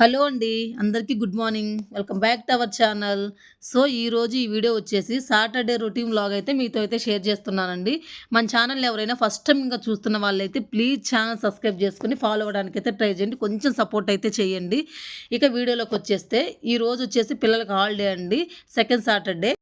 Hello అండి. అందరికీ good morning. Welcome back to our channel. So, ఈరోజు ఈ వీడియో వచ్చేసి సాటర్‌డే రొటీన్ వ్లాగ్ అయితే మీతో అయితే షేర్ చేస్తున్నానండి. మన ఛానల్ ఎవరైనా ఫస్ట్ టైమ్ ఇంకా చూస్తున్న వాళ్ళైతే ప్లీజ్ ఛానల్ సబ్స్క్రైబ్ చేసుకొని ఫాలో అవ్వడానికి అయితే ట్రై చేయండి. కొంచెం సపోర్ట్ అయితే చేయండి. ఇక వీడియోలోకి వచ్చేస్తే ఈరోజు వచ్చేసి పిల్లలకి హాలిడే అండి. Second Saturday.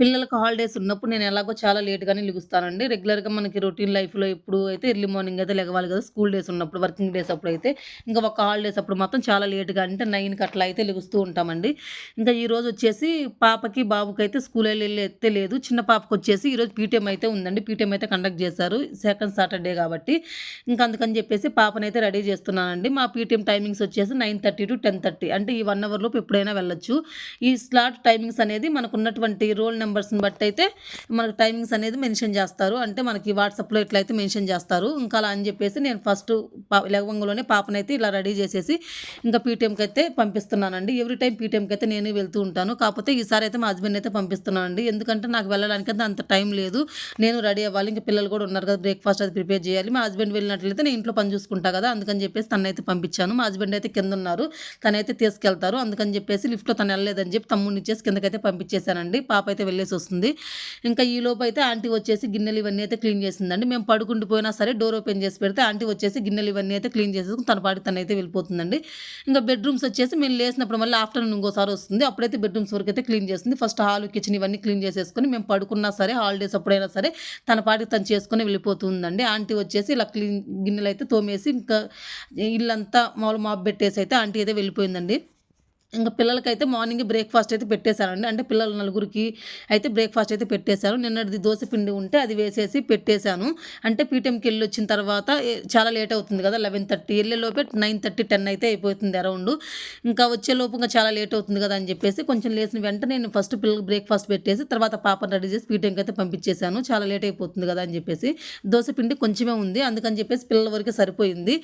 పిల్లలకు హాలిడేస్ ఉన్నప్పుడు నేను ఎలాగో చాలా లేట్‌గానే లెగుస్తానండి. రెగ్యులర్‌గా మనకి రొటీన్ లైఫ్‌లో ఎప్పుడు అయితే ఎర్లీ మార్నింగ్ అయితే లెగవాలి కదా! స్కూల్ డేస్ ఉన్నప్పుడు, వర్కింగ్ డేస్ అప్పుడైతే. ఇంకా ఒక హాలిడేస్ అప్పుడు మాత్రం చాలా లేట్‌గా అంటే నైన్కి అట్లా అయితే లెగుస్తూ ఉంటామండి. ఇంకా ఈరోజు వచ్చేసి పాపకి, బాబుకి అయితే స్కూల్ వెళ్ళి అయితే లేదు. చిన్న పాపకొచ్చేసి ఈరోజు పీటీఎం అయితే ఉందండి. పీటీఎం అయితే కండక్ట్ చేశారు. సెకండ్ సాటర్‌డే కాబట్టి. ఇంకా అందుకని చెప్పేసి పాపనైతే రెడీ చేస్తున్నానండి. మా పీటీఎం టైమింగ్స్ వచ్చేసి 9:30-10:30 అంటే ఈ వన్ అవర్ లోపు ఎప్పుడైనా వెళ్ళొచ్చు. ఈ స్లాట్ టైమింగ్స్ అనేది మనకున్నటువంటి రోల్ నంబర్స్‌ని బట్టయితే మనకు టైమింగ్స్ అనేది మెన్షన్ చేస్తారు. అంటే మనకి వాట్సాప్‌లో ఇట్లయితే మెన్షన్ చేస్తారు. ఇంకా అలా అని చెప్పేసి నేను ఫస్ట్ పా లెగవంగలోనే పాపనైతే ఇలా రెడీ చేసేసి ఇంకా పీటీఎంకి అయితే పంపిస్తున్నానండి. ఎవ్రీ టైం పీటీఎంకి అయితే నేను వెళ్తూ ఉంటాను. కాకపోతే ఈసారి అయితే మా హస్బెండ్ అయితే పంపిస్తున్నానండి. ఎందుకంటే నాకు వెళ్ళడానికి అయితే అంత టైం లేదు. నేను రెడీ అవ్వాలి. ఇంకా పిల్లలు కూడా ఉన్నారు కదా! బ్రేక్‌ఫాస్ట్ అది ప్రిపేర్ చేయాలి. మా హస్బెండ్ వెళ్ళినట్లయితే నేను ఇంట్లో పని చూసుకుంటా కదా! అందుకని చెప్పేసి తనైతే పంపించాను. మా హస్బెండ్ అయితే కింద ఉన్నారు తనైతే తీసుకెళ్తారు. అందుకని చెప్పేసి లిఫ్ట్‌లో తను వెళ్ళలేదని చెప్పి తమ్ముడిని ఇచ్చేసి కిందకైతే పంపించేశానండి పాప అయితే వెళ్ళేసొస్తుంది. ఇంకా ఈలోపు అయితే ఆంటీ వచ్చేసి గిన్నెలు ఇవన్నీ అయితే క్లీన్ చేసిందండి. మేము పడుకుంటూ పోయినా సరే డోర్ ఓపెన్ చేసి పెడితే ఆంటీ వచ్చేసి గిన్నెలు ఇవన్నీ అయితే క్లీన్ చేసేసుకుని తన పాటికి తనైతే వెళ్ళిపోతుందండి. ఇంకా బెడ్‌రూమ్స్ వచ్చేసి మేము లేసినప్పుడు మళ్ళీ ఆఫ్టర్‌నూన్ ఇంకోసారి వస్తుంది. అప్పుడైతే బెడ్‌రూమ్స్ వరకు అయితే క్లీన్ చేస్తుంది. ఫస్ట్ హాల్ కిచెన్ ఇవన్నీ క్లీన్ చేసేసుకొని మేము పడుకున్నా సరే హాలిడేస్ అప్పుడైనా సరే తన పాటికి తను చేసుకొని వెళ్ళిపోతుందండి. ఆంటీ వచ్చేసి ఇలా క్లీన్ గిన్నెలు అయితే తోమేసి ఇంకా ఇల్లంతా మామూలు మాప్ పెట్టేసి అయితే ఆంటీ అయితే వెళ్ళిపోయిందండి. ఇంకా పిల్లలకైతే మార్నింగ్ బ్రేక్‌ఫాస్ట్ అయితే పెట్టేసానండి. అంటే పిల్లలు నలుగురికి అయితే బ్రేక్‌ఫాస్ట్ అయితే పెట్టేశాను నిన్నటిది దోశ పిండి ఉంటే అది వేసేసి పెట్టేశాను అంటే పీటిఎంకి వెళ్ళి వచ్చిన తర్వాత చాలా లేట్ అవుతుంది కదా! 11:30 ఎళ్ళేలోపే 9:30, 10 అయితే అయిపోతుంది అరౌండ్. ఇంకా వచ్చేలోపు లోపంగా చాలా లేట్ అవుతుంది కదా! అని చెప్పేసి కొంచెం లేచిన వెంటనే నేను ఫస్ట్ పిల్లలకి బ్రేక్‌ఫాస్ట్ పెట్టేసి తర్వాత పాపని రెడీ చేసి పీటిఎంకి అయితే పంపించేశాను చాలా లేట్ అయిపోతుంది కదా! అని చెప్పేసి. దోశ పిండి కొంచెమే ఉంది. అందుకని చెప్పేసి పిల్లల వరకే సరిపోయింది.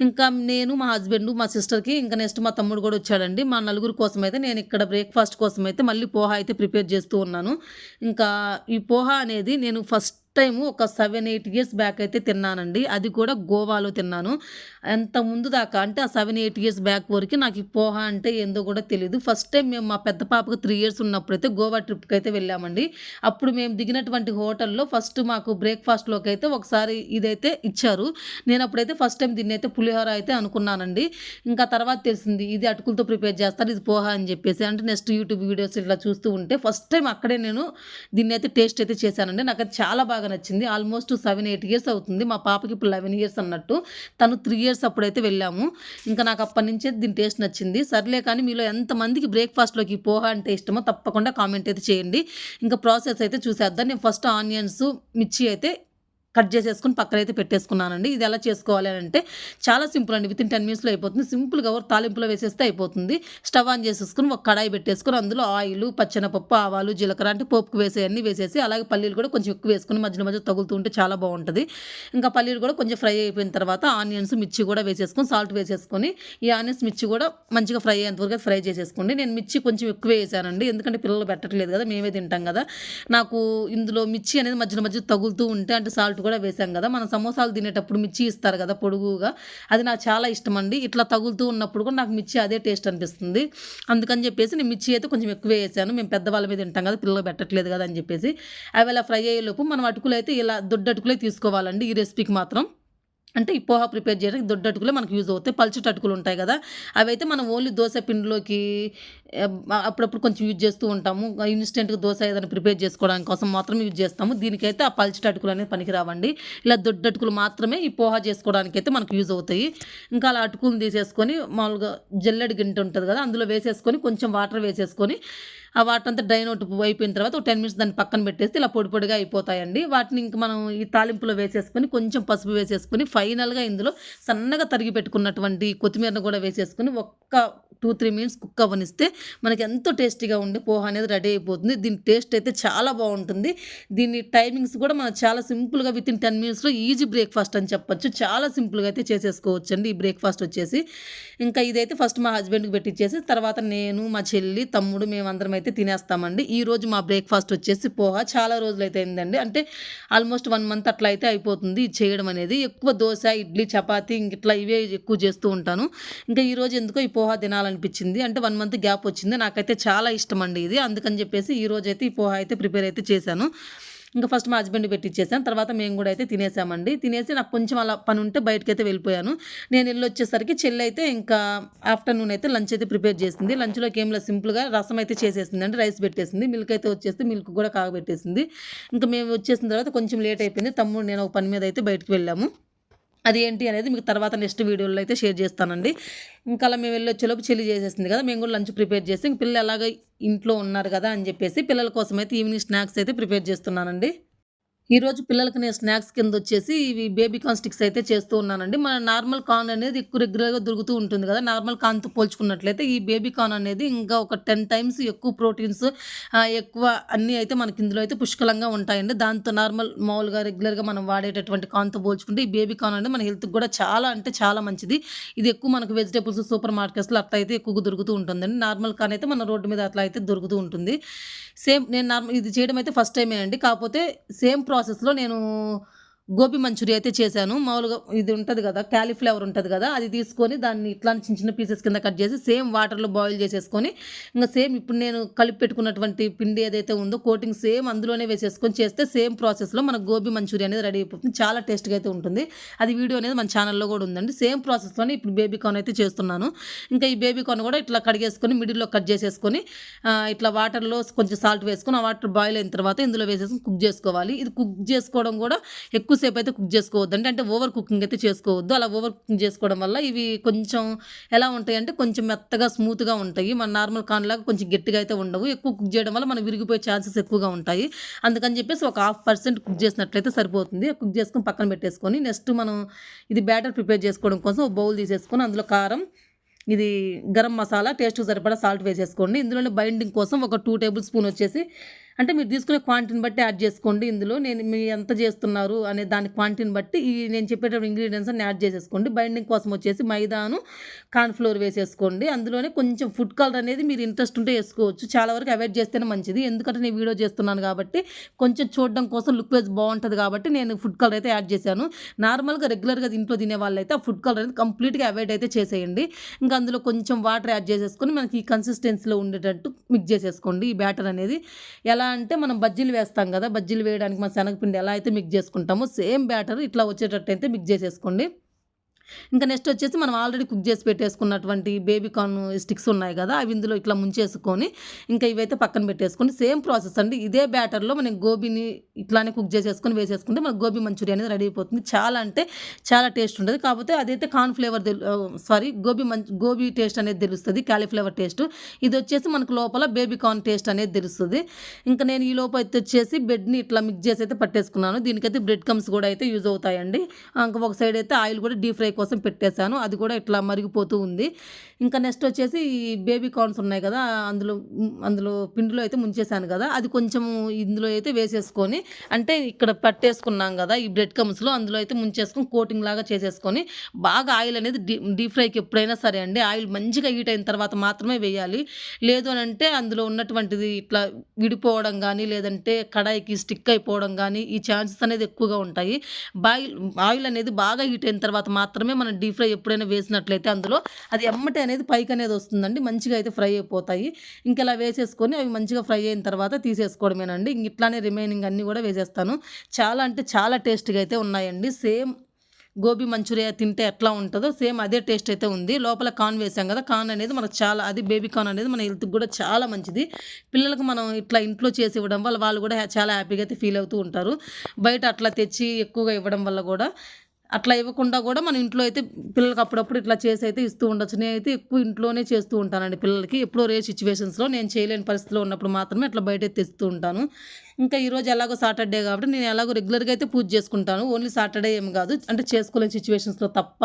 ఇంకా నేను, మా హస్బెండ్, మా సిస్టర్‌కి ఇంకా నెక్స్ట్ మా తమ్ముడు కూడా వచ్చాడండి. మా నలుగురు కోసం అయితే నేను ఇక్కడ బ్రేక్‌ఫాస్ట్ కోసమైతే మళ్ళీ పోహా అయితే ప్రిపేర్ చేస్తూ ఉన్నాను. ఇంకా ఈ పోహా అనేది నేను ఫస్ట్ టైము ఒక 7, 8 ఇయర్స్ బ్యాక్ అయితే తిన్నానండి. అది కూడా గోవాలో తిన్నాను. అంత ముందు దాకా అంటే ఆ 7, 8 ఇయర్స్ బ్యాక్ వరకు నాకు ఈ పోహా అంటే ఏందో కూడా తెలియదు ఫస్ట్ టైం మేము మా పెద్ద పాపకు త్రీ ఇయర్స్ ఉన్నప్పుడైతే గోవా ట్రిప్కి అయితే వెళ్ళామండి. అప్పుడు మేము దిగినటువంటి హోటల్‌లో ఫస్ట్ మాకు బ్రేక్ఫాస్ట్లోకి అయితే ఒకసారి ఇదైతే ఇచ్చారు. నేను అప్పుడైతే ఫస్ట్ టైం దీన్ని అయితే పులిహోర అయితే అనుకున్నానండి. ఇంకా తర్వాత తెలిసింది ఇది అటుకులతో ప్రిపేర్ చేస్తారు. ఇది పోహా అని చెప్పేసి. అంటే నెక్స్ట్ యూట్యూబ్ వీడియోస్ ఇట్లా చూస్తూ ఉంటే ఫస్ట్ టైం అక్కడే నేను దీన్నైతే టేస్ట్ అయితే చేశానండి. నాకు చాలా బాగా నచ్చింది. ఆల్మోస్ట్ 7, 8 ఇయర్స్ అవుతుంది. మా పాపకి ఇప్పుడు 11 ఇయర్స్ అన్నట్టు. తను త్రీ ఇయర్స్ అప్పుడైతే వెళ్ళాము. ఇంకా నాకు అప్పటినుంచే దీని టేస్ట్ నచ్చింది. సర్లే కానీ మీలో ఎంతమందికి బ్రేక్‌ఫాస్ట్‌లోకి పోహ పోహా అంటే ఇష్టమో తప్పకుండా కామెంట్ అయితే చేయండి. ఇంకా ప్రాసెస్ అయితే చూసేద్దాం. నేను ఫస్ట్ ఆనియన్స్, మిర్చి అయితే కట్ చేసేసుకొని పక్కనైతే పెట్టేసుకున్నానండి. ఇది ఎలా చేసుకోవాలి అనంటే చాలా సింపుల్ అండి. విత్ టెన్ మినిట్స్‌లో అయిపోతుంది. సింపుల్‌గా ఓ తాలింపులో వేసేస్తే అయిపోతుంది. స్టవ్ ఆన్ చేసేసుకొని ఒక కడాయి పెట్టేసుకొని అందులో ఆయిల్ పచ్చెనపప్పు, ఆవాలు, జీలకర్ర అంటే పోపుకు వేసేయన్నీ వేసేసి అలాగే పల్లీలు కూడా కొంచెం ఎక్కువ వేసుకొని మధ్యలో మధ్యలో తగులుతూ ఉంటే చాలా బాగుంటుంది ఇంకా పల్లీలు కూడా కొంచెం ఫ్రై అయిపోయిన తర్వాత ఆనియన్స్, మిర్చి కూడా వేసేసుకొని సాల్ట్ వేసేసుకొని ఈ ఆనియన్స్, మిర్చి కూడా మంచిగా ఫ్రై అయ్యేంతవరకు ఫ్రై చేసేసుకోండి. నేను మిర్చి కొంచెం ఎక్కువ వేసానండి. ఎందుకంటే పిల్లలు పెట్టట్లేదు కదా! మేమే తింటాం కదా! నాకు ఇందులో మిర్చి అనేది మధ్యలో మధ్యలో తగులుతూ ఉంటే అంటే సాల్ట్ కూడా వేసాం కదా! మనం సమోసాలు తినేటప్పుడు మిర్చి ఇస్తారు కదా! పొడుగుగా. అది నాకు చాలా ఇష్టం అండి ఇట్లా తగులుతూ ఉన్నప్పుడు కూడా నాకు మిర్చి అదే టేస్ట్ అనిపిస్తుంది. అందుకని చెప్పేసి నేను మిర్చి అయితే కొంచెం ఎక్కువ వేసాను. మేము పెద్దవాళ్ళ మీద తింటాం కదా! పిల్లలు పెట్టట్లేదు కదా! అని చెప్పేసి. అవి అలా ఫ్రై అయ్యేలోపు మనం అటుకులైతే ఇలా దొడ్డు అటుకులే తీసుకోవాలండి ఈ రెసిపీకి మాత్రం. అంటే ఈ పోహా ప్రిపేర్ చేయడానికి దొడ్డు అటుకులే మనకు యూజ్ అవుతాయి. పల్చటి అటుకులు ఉంటాయి కదా! అవైతే మనం ఓన్లీ దోశ పిండిలోకి అప్పుడప్పుడు కొంచెం యూజ్ చేస్తూ ఉంటాము. ఇన్‌స్టెంట్‌గా దోశ ఏదైనా ప్రిపేర్ చేసుకోవడానికి కోసం మాత్రం యూజ్ చేస్తాము. దీనికైతే ఆ పల్చటి అటుకులు అనేది పనికిరావండి. ఇలా దొడ్డు అటుకులు మాత్రమే ఈ పోహా చేసుకోవడానికి అయితే మనకు యూజ్ అవుతాయి. ఇంకా అలా అటుకులను తీసేసుకొని మామూలుగా జల్లెడ గింట ఉంటుంది కదా! అందులో వేసేసుకొని కొంచెం వాటర్ వేసేసుకొని ఆ వాటర్ అంతా డ్రైన్ అవుట్ అయిపోయిన తర్వాత ఒక 10 మినిట్స్ దాన్ని పక్కన పెట్టేస్తే ఇలా పొడి పొడిగా అయిపోతాయండి. వాటిని ఇంక మనం ఈ తాలింపులో వేసేసుకొని కొంచెం పసుపు వేసేసుకొని ఫైనల్‌గా ఇందులో సన్నగా తరిగి పెట్టుకున్నటువంటి కొత్తిమీరను కూడా వేసేసుకొని ఒక్క 2, 3 మినిట్స్ కుక్ అవ్వనిస్తే మనకి ఎంతో టేస్టీగా ఉండే పోహా అనేది రెడీ అయిపోతుంది. దీని టేస్ట్ అయితే చాలా బాగుంటుంది దీని టైమింగ్స్ కూడా మనం చాలా సింపుల్‌గా వితిన్ 10 మినిట్స్‌లో ఈజీ బ్రేక్‌ఫాస్ట్ అని చెప్పొచ్చు. చాలా సింపుల్‌గా అయితే చేసేసుకోవచ్చండి ఈ బ్రేక్‌ఫాస్ట్ వచ్చేసి. ఇంకా ఇదైతే ఫస్ట్ మా హస్బెండ్‌కి పెట్టించేసి తర్వాత నేను, మా చెల్లి, తమ్ముడు మేమందరం అయితే అయితే తినేస్తామండి. ఈ రోజు మా బ్రేక్ఫాస్ట్ వచ్చేసి పోహా. చాలా రోజులు అయితే అయిందండి. అంటే ఆల్మోస్ట్ వన్ మంత్ అట్లా అయితే అయిపోతుంది ఇది చేయడం అనేది. ఎక్కువ దోశ ఇడ్లీ చపాతి ఇట్లా ఇవే ఎక్కువ చేస్తూ ఉంటాను. ఇంకా ఈరోజు ఎందుకో ఈ పోహా తినాలనిపించింది. అంటే వన్ మంత్ గ్యాప్ వచ్చింది. నాకైతే చాలా ఇష్టం అండి ఇది. అందుకని చెప్పేసి ఈ రోజు అయితే ఈ పోహా అయితే ప్రిపేర్ అయితే చేశాను. ఇంకా ఫస్ట్ మా హస్బెండ్ పెట్టించేసాను తర్వాత మేము కూడా అయితే తినేసామండి. తినేసి నాకు కొంచెం అలా పని ఉంటే బయటకు అయితే వెళ్ళిపోయాను. నేను వెళ్ళి వచ్చేసరికి చెల్లి అయితే ఇంకా ఆఫ్టర్నూన్ అయితే లంచ్ అయితే ప్రిపేర్ చేసింది. లంచ్లోకి ఏం లేదు సింపుల్గా రసం అయితే చేసేసింది. అంటే రైస్ పెట్టేసింది. మిల్క్ అయితే వచ్చేసి మిల్క్ కూడా కాగబెట్టేసింది. ఇంకా మేము వచ్చేసిన తర్వాత కొంచెం లేట్ అయిపోయింది. తమ్ముడు నేను ఒక పని మీద అయితే బయటకు వెళ్ళాము. అది ఏంటి అనేది మీకు తర్వాత నెక్స్ట్ వీడియోలో అయితే షేర్ చేస్తానండి. ఇంకా అలా మేము వెళ్ళి వచ్చేలోపు చెల్లి చేసేసింది కదా మేము కూడా లంచ్ ప్రిపేర్ చేసి ఇంక పిల్లలు ఎలాగ ఇంట్లో ఉన్నారు కదా అని చెప్పేసి పిల్లల కోసం అయితే ఈవినింగ్ స్నాక్స్ అయితే ప్రిపేర్ చేస్తున్నానండి. ఈరోజు పిల్లలకి నేను స్నాక్స్ కింద వచ్చేసి ఇవి బేబీ కార్న్ స్టిక్స్ అయితే చేస్తూ ఉన్నానండి. మన నార్మల్ కార్న్ అనేది ఎక్కువ రెగ్యులర్గా దొరుకుతూ ఉంటుంది కదా నార్మల్ కార్న్తో పోల్చుకున్నట్లయితే ఈ బేబీ కార్న్ అనేది ఇంకా ఒక టెన్ టైమ్స్ ఎక్కువ ప్రోటీన్స్ ఎక్కువ అన్నీ అయితే మనకి ఇందులో అయితే పుష్కలంగా ఉంటాయండి. దాంతో నార్మల్ మామూలుగా రెగ్యులర్గా మనం వాడేటటువంటి కార్న్తో పోల్చుకుంటే ఈ బేబీ కార్న్ అనేది మన హెల్త్కి కూడా చాలా అంటే చాలా మంచిది. ఇది ఎక్కువ మనకు వెజిటేబుల్స్ సూపర్ మార్కెట్స్లో అట్లా అయితే ఎక్కువగా దొరుకుతూ ఉంటుందండి. నార్మల్ కార్న్ అయితే మన రోడ్డు మీద అట్లా అయితే దొరుకుతూ ఉంటుంది. సేమ్ నేను నార్మల్ ఇది చేయడం అయితే ఫస్ట్ టైమే అండి. కాకపోతే సేమ్ ప్రాసెస్లో నేను గోబీ మంచూరియా అయితే చేశాను. మామూలుగా ఇది ఉంటుంది కదా క్యాలీఫ్లవర్ ఉంటుంది కదా అది తీసుకొని దాన్ని ఇట్లా చిన్న చిన్న పీసెస్ కింద కట్ చేసి సేమ్ వాటర్లో బాయిల్ చేసేసుకొని ఇంకా సేమ్ ఇప్పుడు నేను కలిపి పెట్టుకున్నటువంటి పిండి ఏదైతే ఉందో కోటింగ్ సేమ్ అందులోనే వేసేసుకొని చేస్తే సేమ్ ప్రాసెస్లో మన గోబీ మంచూరియా అనేది రెడీ అయిపోతుంది. చాలా టేస్ట్గా అయితే ఉంటుంది. అది వీడియో అనేది మన ఛానల్లో కూడా ఉందండి. సేమ్ ప్రాసెస్లోనే ఇప్పుడు బేబీ కార్న్ అయితే చేస్తున్నాను. ఇంకా ఈ బేబీ కార్న్ కూడా ఇట్లా కడిగేసుకొని మిడిల్లో కట్ చేసేసుకొని ఇట్లా వాటర్లో కొంచెం సాల్ట్ వేసుకొని ఆ వాటర్ బాయిల్ అయిన తర్వాత ఇందులో వేసేసుకొని కుక్ చేసుకోవాలి. ఇది కుక్ చేసుకోవడం కూడా ఎక్కువ ఎక్కువసేపు అయితే కుక్ చేసుకోవద్దు. అంటే ఓవర్ కుకింగ్ అయితే చేసుకోవద్దు. అలా ఓవర్ కుకింగ్ చేసుకోవడం వల్ల ఇవి కొంచెం ఎలా ఉంటాయి అంటే కొంచెం మెత్తగా స్మూత్గా ఉంటాయి. మన నార్మల్ కాన్లాగా కొంచెం గట్టిగా అయితే ఉండవు. ఎక్కువ కుక్ చేయడం వల్ల మనం విరిగిపోయే ఛాన్సెస్ ఎక్కువగా ఉంటాయి. అందుకని చెప్పేసి ఒక హాఫ్ పర్సెంట్ కుక్ చేసినట్లయితే సరిపోతుంది. కుక్ చేసుకొని పక్కన పెట్టేసుకొని నెక్స్ట్ మనం ఇది బ్యాటర్ ప్రిపేర్ చేసుకోవడం కోసం ఒక బౌల్ తీసేసుకొని అందులో కారం ఇది గరం మసాలా టేస్ట్ సరిపడా సాల్ట్ వేసేసుకోండి. ఇందులోనే బైండింగ్ కోసం ఒక టూ టేబుల్ స్పూన్ వచ్చేసి అంటే మీరు తీసుకునే క్వాంటిటీని బట్టి యాడ్ చేసుకోండి ఇందులో. నేను మీ ఎంత చేస్తున్నారు అనే దాని క్వాంటిటీని బట్టి ఈ నేను చెప్పేటప్పుడు ఇంగ్రీడియంట్స్ అన్ని యాడ్ చేసేసుకోండి. బైండింగ్ కోసం వచ్చేసి మైదాను కార్న్ఫ్లోర్ వేసేసుకోండి. అందులోనే కొంచెం ఫుడ్ కలర్ అనేది మీరు ఇంట్రెస్ట్ ఉంటే వేసుకోవచ్చు. చాలా వరకు అవాయిడ్ చేస్తేనే మంచిది. ఎందుకంటే నేను వీడియో చేస్తున్నాను కాబట్టి కొంచెం చూడడం కోసం లుక్ వైజ్ బాగుంటుంది కాబట్టి నేను ఫుడ్ కలర్ అయితే యాడ్ చేశాను. నార్మల్గా రెగ్యులర్గా ఇంట్లో తినే వాళ్ళైతే ఆ ఫుడ్ కలర్ అనేది కంప్లీట్గా అవాయిడ్ అయితే చేసేయండి. ఇంకా అందులో కొంచెం వాటర్ యాడ్ చేసేసుకొని మనకి ఈ కన్సిస్టెన్సీలో ఉండేటట్టు మిక్స్ చేసేసుకోండి. ఈ బ్యాటర్ అనేది ఎలా అంటే మనం బజ్జీలు వేస్తాం కదా బజ్జీలు వేయడానికి మన శనగపిండి ఎలా అయితే మిక్స్ చేసుకుంటామో సేమ్ బ్యాటర్ ఇట్లా వచ్చేటట్టు అయితే మిక్స్ చేసేసుకోండి. ఇంకా నెక్స్ట్ వచ్చేసి మనం ఆల్రెడీ కుక్ చేసి పెట్టేసుకున్నటువంటి బేబీ కార్న్ స్టిక్స్ ఉన్నాయి కదా అవి ఇందులో ఇట్లా ముంచేసుకొని ఇంకా ఇవైతే పక్కన పెట్టేసుకొని సేమ్ ప్రాసెస్ అండి. ఇదే బ్యాటర్లో మనం గోబీని ఇట్లానే కుక్ చేసేసుకొని వేసేసుకుంటే మన గోబీ మంచూరియా అనేది రెడీ అయిపోతుంది. చాలా అంటే చాలా టేస్ట్ ఉంటుంది. కాకపోతే అదైతే corn flavour sorry gobi munch gobi taste అనేది తెలుస్తుంది క్యాలీఫ్లేవర్ టేస్ట్ ఇది వచ్చేసి మనకు లోపల బేబీ కార్న్ టేస్ట్ అనేది తెలుస్తుంది. ఇంకా నేను ఈ లోపు అయితే వచ్చేసి బెడ్ని ఇట్లా మిక్స్ చేసి అయితే పట్టేసుకున్నాను. దీనికైతే బ్రెడ్ కమ్స్ కూడా అయితే యూజ్ అవుతాయండి. ఇంకా ఒక సైడ్ అయితే ఆయిల్ కూడా డీప్ ఫ్రై కోసం పెట్టేశాను. అది కూడా ఇట్లా మరిగిపోతూ ఉంది. ఇంకా నెక్స్ట్ వచ్చేసి ఈ బేబీ కార్న్స్ ఉన్నాయి కదా అందులో అందులో పిండిలో అయితే ముంచేశాను కదా అది కొంచెం ఇందులో అయితే వేసేసుకొని అంటే ఇక్కడ పట్టేసుకున్నాం కదా ఈ బ్రెడ్ కమ్స్లో అందులో అయితే ముంచేసుకొని కోటింగ్ లాగా చేసేసుకొని బాగా ఆయిల్ అనేది డీ డీప్ ఫ్రైకి ఎప్పుడైనా సరే అండి ఆయిల్ మంచిగా హీట్ అయిన తర్వాత మాత్రమే వేయాలి. లేదు అని అంటే అందులో ఉన్నటువంటిది ఇట్లా విడిపోవడం కానీ లేదంటే కడాయికి స్టిక్ అయిపోవడం కానీ ఈ ఛాన్సెస్ అనేది ఎక్కువగా ఉంటాయి. బాయిల్ ఆయిల్ అనేది బాగా హీట్ అయిన తర్వాత మాత్రమే మనం డీప్ ఫ్రై ఎప్పుడైనా వేసినట్లయితే అందులో అది ఎమ్మటే అనేది పైకి అనేది వస్తుందండి. మంచిగా అయితే ఫ్రై అయిపోతాయి. ఇంకా ఇలా వేసేసుకొని అవి మంచిగా ఫ్రై అయిన తర్వాత తీసేసుకోవడమేనండి. ఇంక ఇట్లానే రిమైనింగ్ అన్నీ కూడా వేసేస్తాను. చాలా అంటే చాలా టేస్ట్గా అయితే ఉన్నాయండి. సేమ్ గోబీ మంచూరియా తింటే ఎట్లా ఉంటుందో సేమ్ అదే టేస్ట్ అయితే ఉంది. లోపల కాన్ వేసాం కదా కాన్ అనేది మనకు చాలా అది బేబీ కార్న్ అనేది మన హెల్త్కి కూడా చాలా మంచిది. పిల్లలకు మనం ఇట్లా ఇంట్లో చేసి ఇవ్వడం వల్ల వాళ్ళు కూడా చాలా హ్యాపీగా అయితే ఫీల్ అవుతూ ఉంటారు. బయట అట్లా తెచ్చి ఎక్కువగా ఇవ్వడం వల్ల కూడా అట్లా ఇవ్వకుండా కూడా మన ఇంట్లో అయితే పిల్లలకి అప్పుడప్పుడు ఇట్లా చేసి అయితే ఇస్తూ ఉండొచ్చు. నేనైతే ఎక్కువ ఇంట్లోనే చేస్తూ ఉంటానండి పిల్లలకి. ఎప్పుడో రే సిచ్యువేషన్స్లో నేను చేయలేని పరిస్థితిలో ఉన్నప్పుడు మాత్రమే అట్లా బయట అయితే తెస్తూ ఉంటాను. ఇంకా ఈరోజు ఎలాగో సాటర్డే కాబట్టి నేను ఎలాగో రెగ్యులర్గా అయితే పూజ చేసుకుంటాను. ఓన్లీ సాటర్డే ఏం కాదు. అంటే చేసుకోలేని సిచ్యువేషన్స్లో తప్ప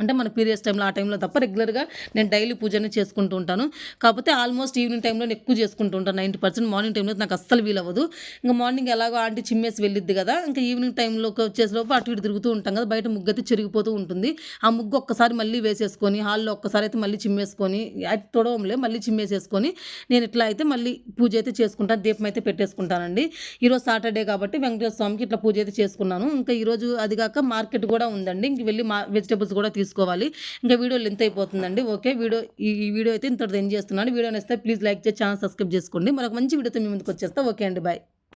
అంటే మన పీరియడ్స్ టైంలో ఆ టైంలో తప్ప రెగ్యులర్గా నేను డైలీ పూజనే చేసుకుంటూ ఉంటాను. కాకపోతే ఆల్మోస్ట్ ఈవినింగ్ టైంలో నేను ఎక్కువ చేసుకుంటూ ఉంటాను. నైంటీ పర్సెంట్ మార్నింగ్ టైంలో నాకు అస్సలు వీలవ్వదు. ఇంకా మార్నింగ్ ఎలాగో ఆంటీ చిమ్మేసి వెళ్ళిద్ది కదా ఇంకా ఈవినింగ్ టైంలోకి వచ్చేసేలోపు అటు ఇటు తిరుగుతూ ఉంటాం కదా బయట ముగ్గు అయితే చెరిగిపోతూ ఉంటుంది. ఆ ముగ్గు ఒక్కసారి మళ్ళీ వేసేసుకొని హాల్లో ఒక్కసారి అయితే మళ్ళీ చిమ్మేసుకొని అది తొడవంలే మళ్ళీ చిమ్మేసేసుకొని నేను ఇట్లా అయితే మళ్ళీ పూజ అయితే చేసుకుంటాను. దీపం అయితే పెట్టేసుకుంటానండి. ఈరోజు సాటర్డే కాబట్టి వెంకటేశ్వర స్వామికి ఇట్లా పూజ అయితే చేసుకున్నాను. ఇంకా ఈరోజు అది కాక మార్కెట్ కూడా ఉందండి. ఇంక వెళ్ళి మా వెజిటేబుల్స్ కూడా తీసుకు తీసుకోవాలి. ఇంకా వీడియో లెంత్ అయిపోతుందండి. ఓకే వీడియో ఈ వీడియో అయితే ఇంతటితో ఎండ్ చేస్తున్నాను. వీడియో నచ్చితే ప్లీజ్ లైక్ చేసి ఛానల్ సబ్స్క్రైబ్ చేసుకోండి. మరొక మంచి వీడియోతో మీ ముందుకు వచ్చేస్తా. ఓకే అండి బాయ్